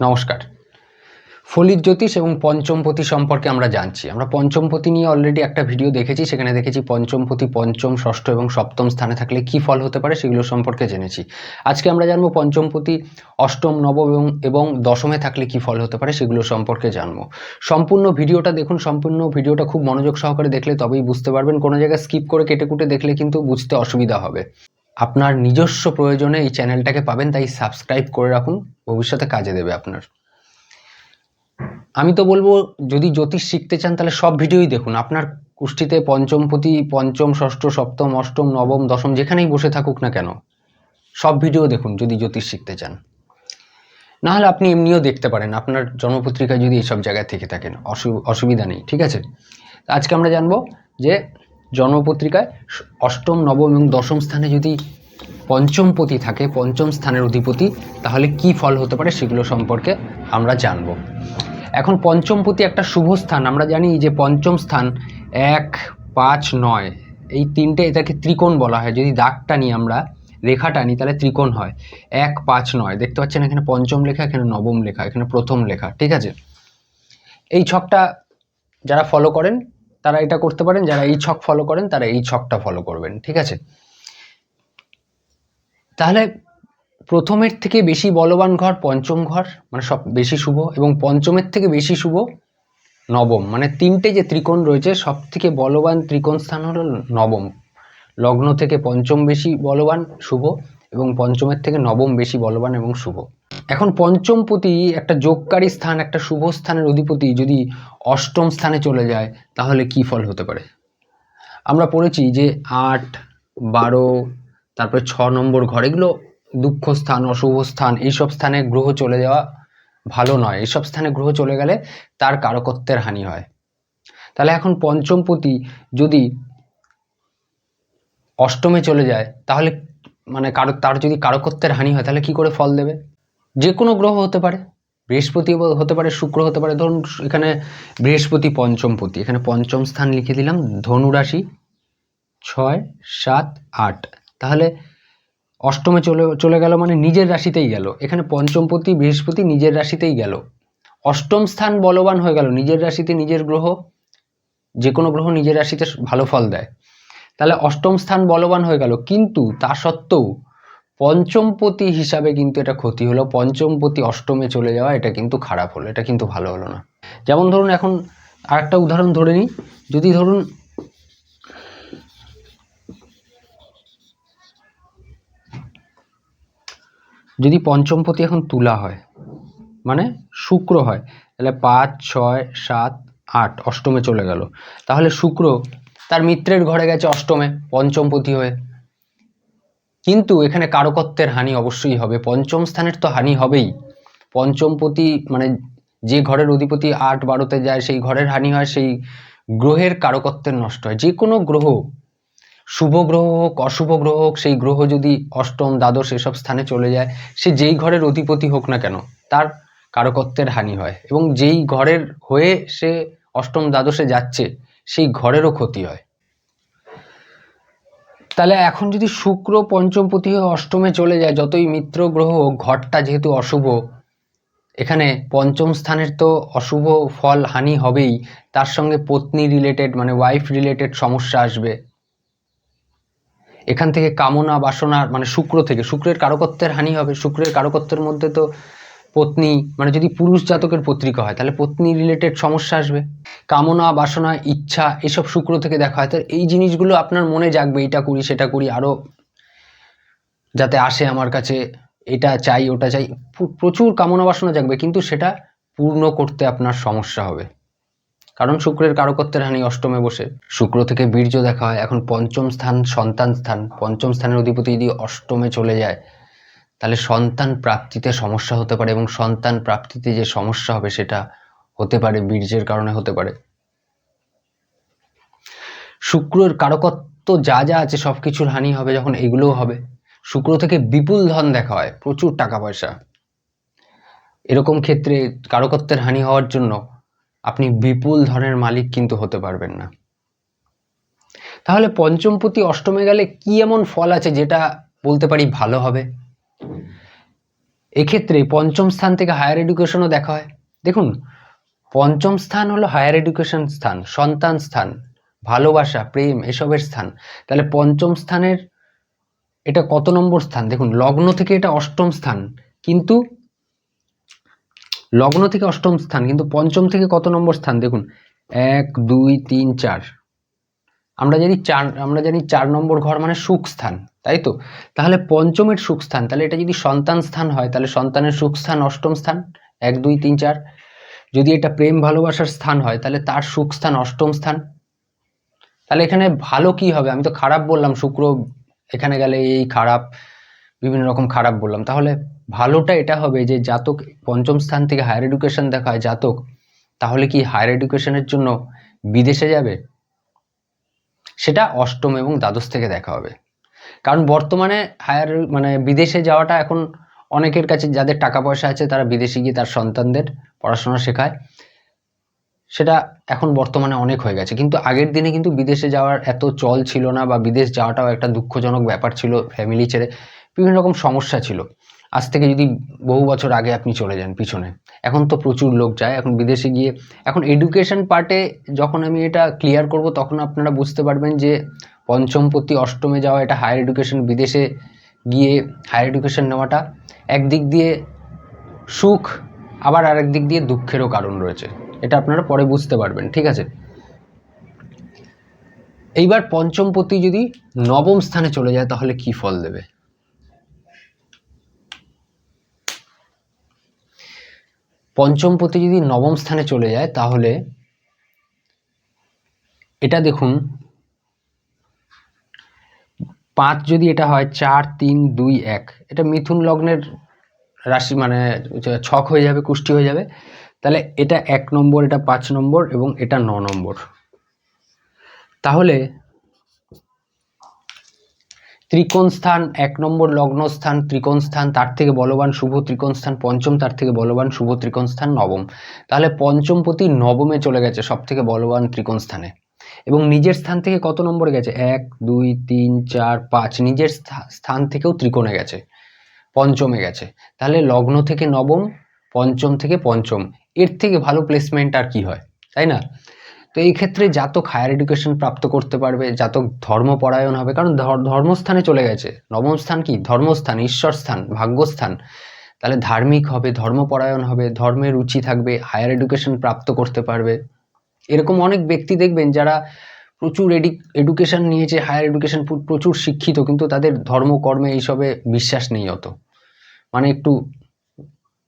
নমস্কার। ফলিত জ্যোতিষ এবং পঞ্চমপতি সম্পর্কে আমরা জানছি। আমরা পঞ্চমপতি নিয়ে অলরেডি একটা ভিডিও দেখেছি, সেখানে দেখেছি পঞ্চমপতি, পঞ্চম, ষষ্ঠ এবং সপ্তম স্থানে থাকলে কি ফল হতে পারে সেগুলো সম্পর্কে জেনেছি। আজকে আমরা জানব পঞ্চমপতি, অষ্টম, নবম এবং এবং দশমে থাকলে কি ফল হতে পারে সেগুলো সম্পর্কে জানব। সম্পূর্ণ ভিডিওটা দেখুন, সম্পূর্ণ ভিডিওটা খুব মনোযোগ সহকারে দেখলে তবেই বুঝতে পারবেন। কোনো জায়গায় স্কিপ করে কেটে কুটে দেখলে কিন্তু বুঝতে অসুবিধা হবে। আপনার নিজস্ব প্রয়োজনে এই চ্যানেলটাকে পাবেন, তাই সাবস্ক্রাইব করে রাখুন, ভবিষ্যতে কাজে দেবে আপনার। আমি তো বলব, যদি জ্যোতিষ শিখতে চান, তাহলে সব ভিডিওই দেখুন। আপনার কুষ্ঠিতে পঞ্চমপতি, পঞ্চম, ষষ্ঠ, সপ্তম, অষ্টম, নবম, দশম, যেখানেই বসে থাকুক না কেন, সব ভিডিও দেখুন, যদি জ্যোতিষ শিখতে চান। না হলে আপনি এমনিও দেখতে পারেন, আপনার জন্মপত্রিকায় যদি এইসব জায়গায় থেকে থাকেন, অসু- অসুবিধা নেই, ঠিক আছে? আজকে আমরা জানব যে জন্মপত্রিকায় অষ্টম, নবম এবং দশম স্থানে যদি পঞ্চমপতি থাকে, পঞ্চম স্থানের অধিপতি, তাহলে কি ফল হতে পারে সেগুলো সম্পর্কে আমরা জানব। এখন পঞ্চমপতি একটা শুভ স্থান। আমরা জানি যে পঞ্চম স্থান এক, পাঁচ, নয়। এই তিনটে এটাকে ত্রিকোণ বলা হয়। যদি দাগটা নিই আমরা, রেখাটা নিই, তাহলে ত্রিকোণ হয়। এক, পাঁচ, নয়। দেখতে পাচ্ছেন এখানে পঞ্চম লেখা, এখানে নবম লেখা, এখানে প্রথম লেখা। ঠিক আছে? এই ছকটা যারা ফলো করেন তারা এটা করতে পারেন, যারা এই ছক ফলো করেন, তারা এই ছকটা ফলো করবেন, ঠিক আছে? তাহলে প্রথমের থেকে বেশি বলবান ঘর, পঞ্চম ঘর মানে সব বেশি শুভ, এবং পঞ্চমের থেকে বেশি শুভ নবম মানে তিনটে যে ত্রিকোণ রয়েছে সব থেকে বলবান ত্রিকোণ স্থান হলো নবম। লগ্ন থেকে পঞ্চম বেশি বলবান, শুভ, এবং পঞ্চমের থেকে নবম বেশি বলবান এবং শুভ। এখন পঞ্চমপতি একটা যোগকারী স্থান, একটা শুভ স্থানের অধিপতি যদি অষ্টম স্থানে চলে যায়, তাহলে কি ফল হতে পারে? আমরা পড়েছি যে আট, বারো, তারপরে ছ নম্বর ঘর, এগুলো দুঃখ স্থান অশুভ স্থান এইসব স্থানে গ্রহ চলে যাওয়া ভালো নয়। এইসব স্থানে গ্রহ চলে গেলে তার কারকত্বের হানি হয়। তাহলে এখন পঞ্চমপতি যদি অষ্টমে চলে যায়, তাহলে মানে কারও, তার যদি কারকত্বের হানি হয়, তাহলে কি করে ফল দেবে? যে কোনো গ্রহ হতে পারে, বৃহস্পতি হতে পারে, শুক্র হতে পারে, ধরুন এখানে বৃহস্পতি পঞ্চমপতি এখানে পঞ্চম স্থান লিখে দিলাম, ধনু রাশি, ছয়, সাত, আট, তাহলে অষ্টমে চলে চলে গেল মানে নিজের রাশিতেই গেল, এখানে পঞ্চমপতি বৃহস্পতি নিজের রাশিতেই গেল, অষ্টম স্থান বলবান হয়ে গেল, নিজের রাশিতে নিজের গ্রহ যে কোনো গ্রহ নিজের রাশিতে ভালো ফল দেয়, তাহলে অষ্টম স্থান বলবান হয়ে গেল, কিন্তু তা সত্ত্বেও পঞ্চমপতি হিসাবে কিন্তু এটা ক্ষতি হলো। পঞ্চমপতি অষ্টমে চলে যাওয়া, এটা কিন্তু খারাপ হলো, এটা কিন্তু ভালো হলো না। যেমন ধরুন এখন আর একটা উদাহরণ ধরে নিই। যদি ধরুন যদি পঞ্চমপতি এখন তুলা হয় মানে শুক্র হয়, তাহলে পাঁচ, ছয়, সাত, আট, অষ্টমে চলে গেল। তাহলে শুক্র তার মিত্রের ঘরে গেছে অষ্টমে, পঞ্চমপতি হয়ে। কিন্তু এখানে কারকত্বের হানি অবশ্যই হবে। পঞ্চম স্থানের তো হানি হবেই। পঞ্চমপতি মানে যে ঘরের অধিপতি আট বারোতে যায়, সেই ঘরের হানি হয়, সেই গ্রহের কারকত্বের নষ্ট হয়। যে কোনো গ্রহ, শুভ গ্রহ হোক, অশুভ গ্রহ হোক, সেই গ্রহ যদি অষ্টম, দ্বাদশ এসব স্থানে চলে যায়, সে যেই ঘরের অধিপতি হোক না কেন, তার কারকত্বের হানি হয়। এবং যেই ঘরের হয়ে সে অষ্টম, দ্বাদশে যাচ্ছে, সেই ঘরেরও ক্ষতি হয়। তাহলে এখন যদি শুক্র পঞ্চমপতি হয়ে অষ্টমে চলে যায়, যতই মিত্র গ্রহ ঘরটা যেহেতু অশুভ, এখানে পঞ্চম স্থানের তো অশুভ ফল হানি হবেই, তার সঙ্গে পত্নী রিলেটেড মানে ওয়াইফ রিলেটেড সমস্যা আসবে। এখান থেকে কামনা বাসনা মানে শুক্র থেকে, শুক্রের কারকত্বের হানি হবে, শুক্রের কারকত্বের মধ্যে তো পত্নী মানে যদি পুরুষ জাতকের পত্রিকা হয়, তাহলে পত্নী রিলেটেড সমস্যা আসবে। কামনা, বাসনা, ইচ্ছা, এসব শুক্র থেকে দেখা হয়। তো এই জিনিসগুলো আপনার মনে জাগবে, এটা করি, সেটা করি, আরও যাতে আসে আমার কাছে, এটা চাই, ওটা চাই। প্রচুর কামনা, বাসনা জাগবে, কিন্তু সেটা পূর্ণ করতে আপনার সমস্যা হবে। কারণ শুক্রের কারকত্বের হানি অষ্টমে বসে। শুক্র থেকে বীর্য দেখা হয়, এখন পঞ্চম স্থান সন্তান স্থান। পঞ্চম স্থানের অধিপতি যদি অষ্টমে চলে যায় তাহলে সন্তান প্রাপ্তিতে সমস্যা হতে পারে এবং সন্তান প্রাপ্তিতে যে সমস্যা হবে সেটা হতে পারে, বীর্যের কারণে হতে পারে। শুক্রর কারকত্ব যা যা আছে সব কিছুর হানি হবে যখন এগুলোও হবে। শুক্র থেকে বিপুল ধন দেখা হয়, প্রচুর টাকা পয়সা। এরকম ক্ষেত্রে কারকত্বের হানি হওয়ার জন্য আপনি বিপুল ধনের মালিক কিন্তু হতে পারবেন না। তাহলে পঞ্চমপতি অষ্টমে গেলে কি এমন ফল আছে যেটা বলতে পারি ভালো হবে? এক্ষেত্রে পঞ্চম স্থান থেকে হায়ার এডুকেশনও দেখা হয়। দেখুন, পঞ্চম স্থান হলো হায়ার এডুকেশন স্থান, সন্তান স্থান, ভালোবাসা, প্রেম, এসবের স্থান। তাহলে পঞ্চম স্থানের এটা কত নম্বর স্থান? দেখুন, লগ্ন থেকে এটা অষ্টম স্থান, কিন্তু লগ্ন থেকে অষ্টম স্থান, কিন্তু পঞ্চম থেকে কত নম্বর স্থান? দেখুন, এক, দুই, তিন, চার। আমরা জানি চার, আমরা জানি চার নম্বর ঘর মানে সুখ স্থান। তাই তো? তাহলে পঞ্চমের সুখ স্থান, তাহলে এটা যদি সন্তান স্থান হয়, তাহলে সন্তানের সুখ স্থান অষ্টম স্থান? এক, দুই, তিন, চার। যদি এটা প্রেম ভালোবাসার স্থান হয়, তাহলে তার সুখ স্থান অষ্টম স্থান। তাহলে এখানে ভালো কি হবে? আমি তো খারাপ বললাম, শুক্র এখানে গেলে এই খারাপ, বিভিন্ন রকম খারাপ বললাম। তাহলে ভালোটা এটা হবে যে জাতক পঞ্চম স্থান থেকে হায়ার এডুকেশন দেখা হয় জাতক, তাহলে কি হায়ার এডুকেশনের জন্য বিদেশে যাবে? সেটা অষ্টম এবং দ্বাদশ থেকে দেখা হবে। কারণ বর্তমানে হায়ার মানে বিদেশে যাওয়াটা এখন অনেকের কাছে যাদের টাকা পয়সা আছে তারা বিদেশে গিয়ে তার সন্তানদের পড়াশোনা শেখায়। সেটা এখন বর্তমানে অনেক হয়ে গেছে। কিন্তু আগের দিনে কিন্তু বিদেশে যাওয়ার এত চল ছিল না বা বিদেশ যাওয়াটাও একটা দুঃখজনক ব্যাপার ছিল ফ্যামিলি ছেড়ে। বিভিন্ন রকম সমস্যা ছিল। আজ থেকে যদি বহু বছর আগে আপনি চলে যান পিছনে। এখন তো প্রচুর লোক যায়। এখন বিদেশে গিয়ে, এখন এডুকেশন পার্টে যখন আমি এটা ক্লিয়ার করব, তখন আপনারা বুঝতে পারবেন যে পঞ্চমপতি অষ্টমে যাওয়া এটা হায়ার এডুকেশন বিদেশে গিয়ে হায়ার এডুকেশন নেওয়াটা একদিক দিয়ে সুখ, আবার আরেক দিক দিয়ে দুঃখেরও কারণ রয়েছে। এটা আপনারা পরে বুঝতে পারবেন, ঠিক আছে? এইবার পঞ্চমপতি যদি নবম স্থানে চলে যায়, তাহলে কি ফল দেবে? পঞ্চমপতি যদি নবম স্থানে চলে যায়, তাহলে এটা দেখুন পাঁচ যদি এটা হয়, চার, তিন, দুই, এক, এটা মিথুন লগ্নের রাশি মানে ছক হয়ে যাবে, কুষ্টি হয়ে যাবে। তাহলে এটা এক নম্বর, এটা পাঁচ নম্বর এবং এটা ন নম্বর। তাহলে ত্রিকোণ স্থান এক নম্বর, লগ্ন স্থান, ত্রিকোণ স্থান, তার থেকে বলবান শুভ ত্রিকোণ স্থান, পঞ্চম, তার থেকে বলবান শুভ ত্রিকোণ স্থান, নবম। তাহলে পঞ্চমপতি নবমে চলে গেছে সব থেকে বলবান ত্রিকোণ স্থানে। এবং নিজের স্থান থেকে কত নম্বরে গেছে? এক, দুই, তিন, চার, পাঁচ। নিজের স্থা- স্থান থেকেও ত্রিকোণে গেছে। পঞ্চমে গেছে। তাহলে লগ্ন থেকে নবম, পঞ্চম থেকে পঞ্চম। এর থেকে ভালো প্লেসমেন্ট আর কি হয়? তাই না? তো এই ক্ষেত্রে জাতক হায়ার এডুকেশন প্রাপ্ত করতে পারবে, জাতক ধর্মপরায়ণ হবে। কারণ ধর- ধর্মস্থানে চলে গেছে। নবম স্থান কি? ধর্মস্থান ঈশ্বর স্থান ভাগ্যস্থান। তাহলে ধার্মিক হবে, ধর্মপরায়ণ হবে, ধর্মের রুচি থাকবে হায়ার এডুকেশন প্রাপ্ত করতে পারবে। এরকম অনেক ব্যক্তি দেখবেন যারা প্রচুর এডি এডুকেশন নিয়েছে হায়ার এডুকেশন প্রচুর শিক্ষিত, কিন্তু তাদের ধর্মকর্মে এইসবে বিশ্বাস নেই অত। মানে একটু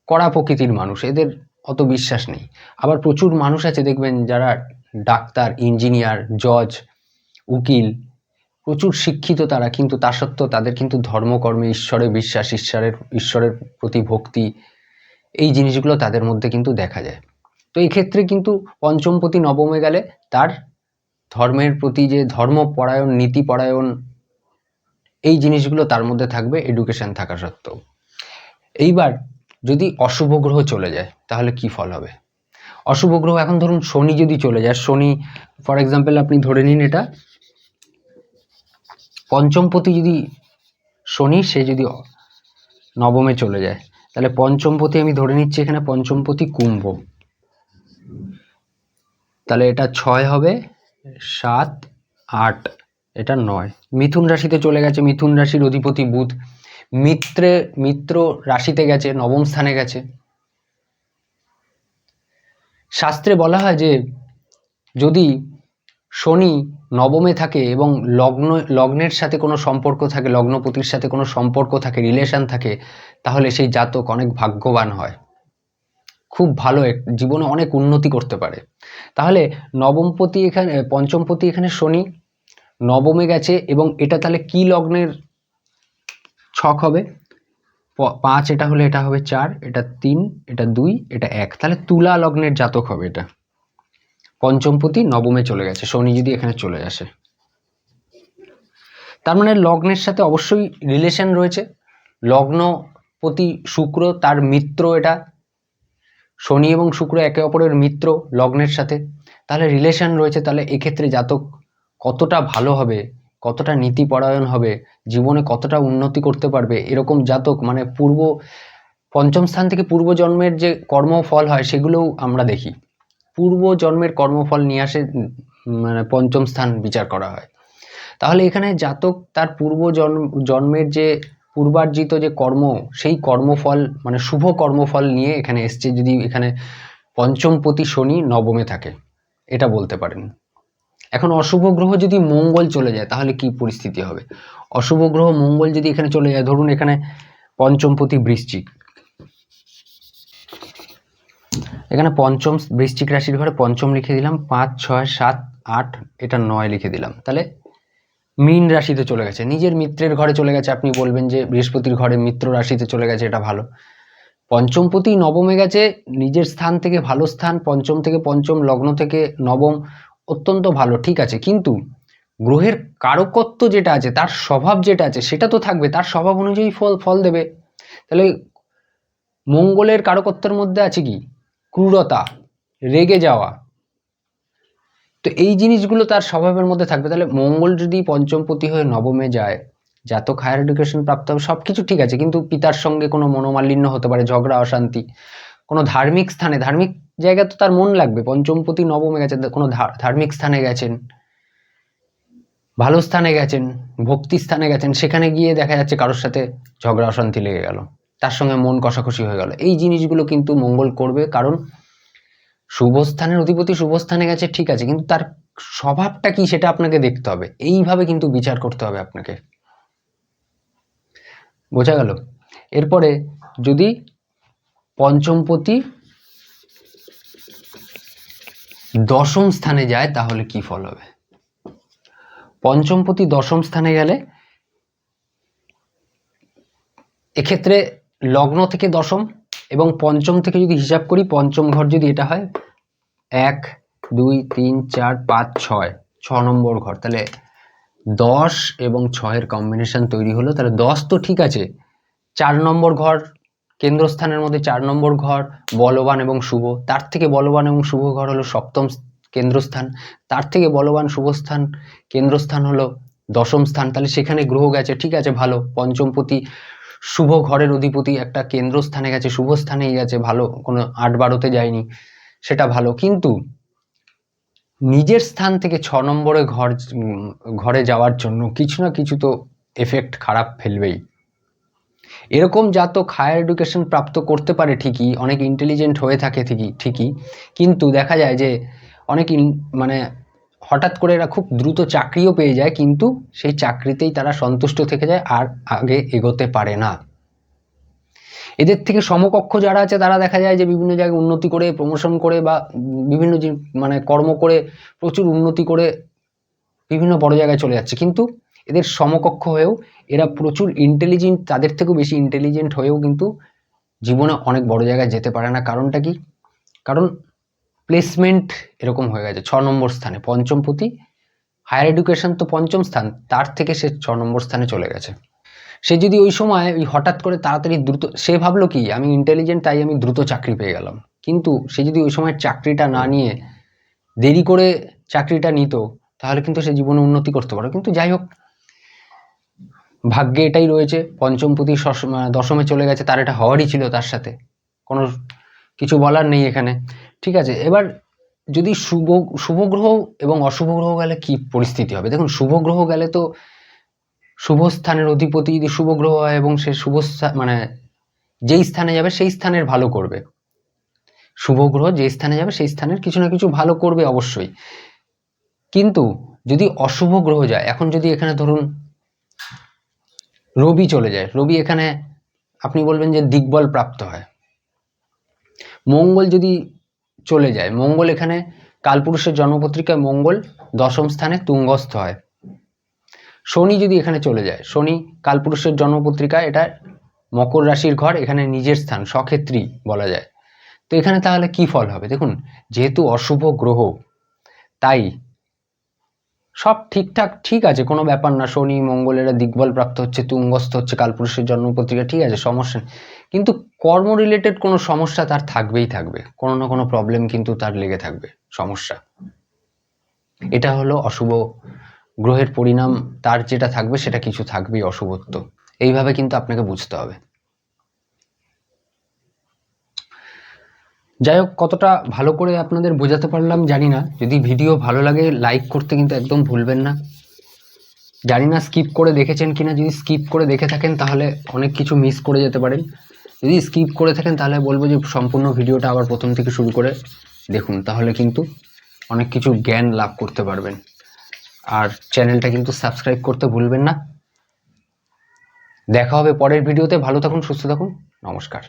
কড়া প্রকৃতির মানুষ, এদের অত বিশ্বাস নেই। আবার প্রচুর মানুষ আছে দেখবেন যারা ডাক্তার ইঞ্জিনিয়ার জজ উকিল, প্রচুর শিক্ষিত তারা, কিন্তু তা সত্ত্বেও তাদের কিন্তু ধর্মকর্মে ঈশ্বরে বিশ্বাস, ঈশ্বরের ঈশ্বরের প্রতি ভক্তি, এই জিনিসগুলো তাদের মধ্যে কিন্তু দেখা যায়। তো এই ক্ষেত্রে কিন্তু পঞ্চমপতি নবমে গেলে তার ধর্মের প্রতি যে ধর্মপরায়ণ নীতিপরায়ণ এই জিনিসগুলো তার মধ্যে থাকবে এডুকেশন থাকা সত্ত্বেও। এইবার যদি অশুভ গ্রহ চলে যায়, তাহলে কি ফল হবে? অশুভ গ্রহ এখন ধরুন শনি যদি চলে যায়, শনি ফর এক্সাম্পল আপনি ধরে নিন এটা, পঞ্চমপতি যদি শনি, সে যদি নবমে চলে যায়, তাহলে পঞ্চমপতি আমি ধরে নিচ্ছি এখানে পঞ্চমপতি কুম্ভ। তাহলে এটা ছয় হবে, সাত, আট, এটা নয়। মিথুন রাশিতে চলে গেছে, মিথুন রাশির অধিপতি বুধ। মিত্রে, মিত্র রাশিতে গেছে, নবম স্থানে গেছে। শাস্ত্রে বলা হয় যে, যদি শনি নবমে থাকে এবং লগ্ন, লগ্নের সাথে কোনো সম্পর্ক থাকে, লগ্নপতির সাথে কোনো সম্পর্ক থাকে রিলেশন থাকে, তাহলে সেই জাতক অনেক ভাগ্যবান হয়। খুব ভালো জীবনে অনেক উন্নতি করতে পারে। তাহলে নবমপতি এখানে, পঞ্চমপতি এখানে শনি, নবমে গেছে এবং এটা তাহলে কি লগ্নের ছক হবে? পাঁচ এটা হলে এটা হবে চার, এটা তিন, এটা দুই, এটা এক। তাহলে তুলা লগ্নের জাতক হবে এটা। পঞ্চমপতি নবমে চলে গেছে, শনি যদি এখানে চলে আসে। তার মানে লগ্নের সাথে অবশ্যই রিলেশন রয়েছে। লগ্নপতি শুক্র, তার মিত্র এটা। শনি এবং শুক্র একে অপরের মিত্র, লগ্নের সাথে। তাহলে রিলেশন রয়েছে, তাহলে এক্ষেত্রে জাতক কতটা ভালো হবে, কতটা নীতিপরায়ণ হবে, জীবনে কতটা উন্নতি করতে পারবে, এরকম জাতক মানে পূর্ব, পঞ্চম স্থান থেকে পূর্ব জন্মের যে কর্মফল হয়, সেগুলোও আমরা দেখি। পূর্ব জন্মের কর্মফল নিয়ে আসে মানে পঞ্চম স্থান বিচার করা হয়। তাহলে এখানে জাতক তার পূর্ব জন্ম, জন্মের যে পূর্বার্জিত যে কর্ম, সেই কর্মফল মানে শুভ কর্মফল নিয়ে এখানে এসছে যদি এখানে পঞ্চমপতি শনি নবমে থাকে, এটা বলতে পারেন। এখন অশুভ গ্রহ যদি মঙ্গল চলে যায়, তাহলে কি পরিস্থিতি হবে? অশুভ গ্রহ মঙ্গল যদি এখানে চলে যায়, ধরুন এখানে পঞ্চমপতি বৃশ্চিক। এখানে পঞ্চম বৃশ্চিক রাশির ঘরে পঞ্চম লিখে দিলাম, পাঁচ, ছয়, সাত, আট, এটা নয় লিখে দিলাম। তাহলে মীন রাশিতে চলে গেছে। নিজের মিত্রের ঘরে চলে গেছে, আপনি বলবেন যে বৃহস্পতির ঘরে মিত্র রাশিতে চলে গেছে, এটা ভালো। পঞ্চমপতি নবমে গেছে, নিজের স্থান থেকে ভালো স্থান, পঞ্চম থেকে পঞ্চম, লগ্ন থেকে নবম, অত্যন্ত ভালো, ঠিক আছে। কিন্তু গ্রহের কারকত্ব যেটা আছে, তার স্বভাব যেটা আছে, সেটা তো থাকবে, তার স্বভাব অনুযায়ী ফল ফল দেবে। তাহলে মঙ্গলের কারকত্বের মধ্যে আছে কি? ক্রূরতা, রেগে যাওয়া তো এই জিনিসগুলো তার স্বভাবের মধ্যে থাকবে। তাহলে মঙ্গল যদি পঞ্চমপতি হয়ে নবমে যায়, জাতক হায়ার এডুকেশন প্রাপ্ত হবে সব কিছু ঠিক আছে, কিন্তু পিতার সঙ্গে কোনো মনোমালিন্য হতে পারে, ঝগড়া, অশান্তি, কোনো ধার্মিক স্থানে, ধার্মিক জায়গায় তো তার মন লাগবে। পঞ্চমপতি নবমে গেছে কোনো ধার্মিক স্থানে গেছেন, ভালো স্থানে গেছেন, ভক্তি স্থানে গেছেন, সেখানে গিয়ে দেখা যাচ্ছে কারোর সাথে ঝগড়া, অশান্তি লেগে গেল। তার সঙ্গে মন কষাকষি হয়ে গেল। এই জিনিসগুলো কিন্তু মঙ্গল করবে, কারণ শুভস্থানের অধিপতি শুভস্থানে গেছে, ঠিক আছে, কিন্তু তার স্বভাবটা কি সেটা আপনাকে দেখতে হবে। এইভাবে কিন্তু বিচার করতে হবে আপনাকে। বোঝা গেল? এরপরে যদি পঞ্চমপতি দশম স্থানে যায়, তাহলে কি ফল হবে? পঞ্চমপতি দশম স্থানে গেলে এক্ষেত্রে লগ্ন থেকে দশম এবং পঞ্চম থেকে যদি হিসাব করি, পঞ্চম ঘর যদি এটা হয়, এক, দুই, তিন, চার, পাঁচ, ছয়, ছ নম্বর ঘর। তাহলে দশ এবং ছয়ের কম্বিনেশন তৈরি হলো। তাহলে দশ তো ঠিক আছে। চার নম্বর ঘর, কেন্দ্রস্থানের মধ্যে চার নম্বর ঘর, বলবান এবং শুভ। তার থেকে বলবান এবং শুভ ঘর হলো সপ্তম কেন্দ্রস্থান। তার থেকে বলবান শুভস্থান কেন্দ্রস্থান হলো দশম স্থান। তাহলে সেখানে গ্রহ গেছে। ঠিক আছে, ভালো। পঞ্চমপতি শুভ ঘরের অধিপতি একটা কেন্দ্রস্থানে গেছে শুভ স্থানেই গেছে, ভালো, কোনো আট বারোতে যায়নি, সেটা ভালো। কিন্তু নিজের স্থান থেকে ছ নম্বরে ঘর ঘরে যাওয়ার জন্য কিছু না কিছু তো এফেক্ট খারাপ ফেলবেই। এরকম জাতক হায়ার এডুকেশন প্রাপ্ত করতে পারে ঠিকই, অনেক ইন্টেলিজেন্ট হয়ে থাকে ঠিকই ঠিকই। কিন্তু দেখা যায় যে অনেক মানে হঠাৎ করে এরা খুব দ্রুত চাকরিও পেয়ে যায়, কিন্তু সেই চাকরিতেই তারা সন্তুষ্ট থেকে যায় আর আগে এগোতে পারে না। এদের থেকে সমকক্ষ যারা আছে, তারা দেখা যায় যে বিভিন্ন জায়গায় উন্নতি করে প্রমোশন করে বা বিভিন্ন মানে কর্ম করে, প্রচুর উন্নতি করে বিভিন্ন বড় জায়গায় চলে যাচ্ছে। কিন্তু এদের সমকক্ষ হয়েও এরা প্রচুর ইন্টেলিজেন্ট তাদের থেকেও বেশি ইন্টেলিজেন্ট হয়েও কিন্তু জীবনে অনেক বড় জায়গায় যেতে পারে না। কারণটা কি? কারণ প্লেসমেন্ট এরকম হয়ে গেছে ছ নম্বর স্থানে পঞ্চমপতি হায়ার এডুকেশন তো পঞ্চম স্থান তার থেকে সে ছ নম্বর স্থানে চলে গেছে। সে যদি ওই সময় ওই হঠাৎ করে তাড়াতাড়ি দ্রুত সে ভাবলো কি আমি ইন্টেলিজেন্ট তাই আমি দ্রুত চাকরি পেয়ে গেলাম। কিন্তু সে যদি ওই সময় চাকরিটা না নিয়ে দেরি করে চাকরিটা নিত তাহলে কিন্তু সে জীবনে উন্নতি করতে পারে কিন্তু যাই হোক ভাগ্যে এটাই রয়েছে পঞ্চমপতি শস- আহ, দশমে চলে গেছে তার এটা হওয়ারই ছিল তার সাথে। কোনো কিছু বলার নেই এখানে। ঠিক আছে? এবার যদি শুভ শুভ গ্রহ এবং অশুভ গ্রহ গেলে কি পরিস্থিতি হবে? দেখুন, শুভ গ্রহ গেলে তো শুভ স্থানের অধিপতি যদি শুভ গ্রহ হয় এবং সে শুভ মানে যেই স্থানে যাবে সেই স্থানের ভালো করবে। শুভ গ্রহ যে স্থানে যাবে সেই স্থানের কিছু না কিছু ভালো করবে অবশ্যই। কিন্তু যদি অশুভ গ্রহ যায়, এখন যদি এখানে ধরুন রবি চলে যায়, রবি এখানে আপনি বলবেন যে দিগ্বল প্রাপ্ত হয়। মঙ্গল যদি চলে যায়। মঙ্গল এখানে কালপুরুষের জন্মপত্রিকায় মঙ্গল দশম স্থানে তুঙ্গস্থ হয়। শনি যদি এখানে চলে যায়, শনি কালপুরুষের জন্মপত্রিকা এটা মকর রাশির ঘর, এখানে নিজের স্থান, সক্ষেত্রী বলা যায়। তো এখানে তাহলে কি ফল হবে? দেখুন, যেহেতু অশুভ গ্রহ, তাই সব ঠিকঠাক, ঠিক আছে, কোনো ব্যাপার না। শনি, মঙ্গলেরা দিগ্বল প্রাপ্ত হচ্ছে, তুঙ্গস্থ হচ্ছে, কালপুরুষের জন্মপত্রিকা, ঠিক আছে, সমস্যা। কিন্তু কর্ম রিলেটেড কোনো সমস্যা তার থাকবেই থাকবে। কোনো না কোনো প্রবলেম কিন্তু তার লেগে থাকবে, সমস্যা। এটা হলো অশুভ গ্রহের পরিণাম, তার যেটা থাকবে সেটা কিছু থাকবেই অশুভত্ব। এইভাবে কিন্তু আপনাকে বুঝতে হবে। যাই হোক কতটা ভালো করে আপনাদের বোঝাতে পারলাম জানি না। যদি ভিডিও ভালো লাগে লাইক করতে কিন্তু একদম ভুলবেন না। জানি না স্কিপ করে দেখেছেন কিনা, যদি স্কিপ করে দেখে থাকেন তাহলে অনেক কিছু মিস করে যেতে পারেন। যদি স্কিপ করে থাকেন তাহলে বলব যে সম্পূর্ণ ভিডিওটা আবার প্রথম থেকে শুরু করে দেখুন, তাহলে কিন্তু অনেক কিছু জ্ঞান লাভ করতে পারবেন। আর চ্যানেলটা কিন্তু সাবস্ক্রাইব করতে ভুলবেন না। দেখা হবে পরের ভিডিওতে। ভালো থাকুন, সুস্থ থাকুন। নমস্কার।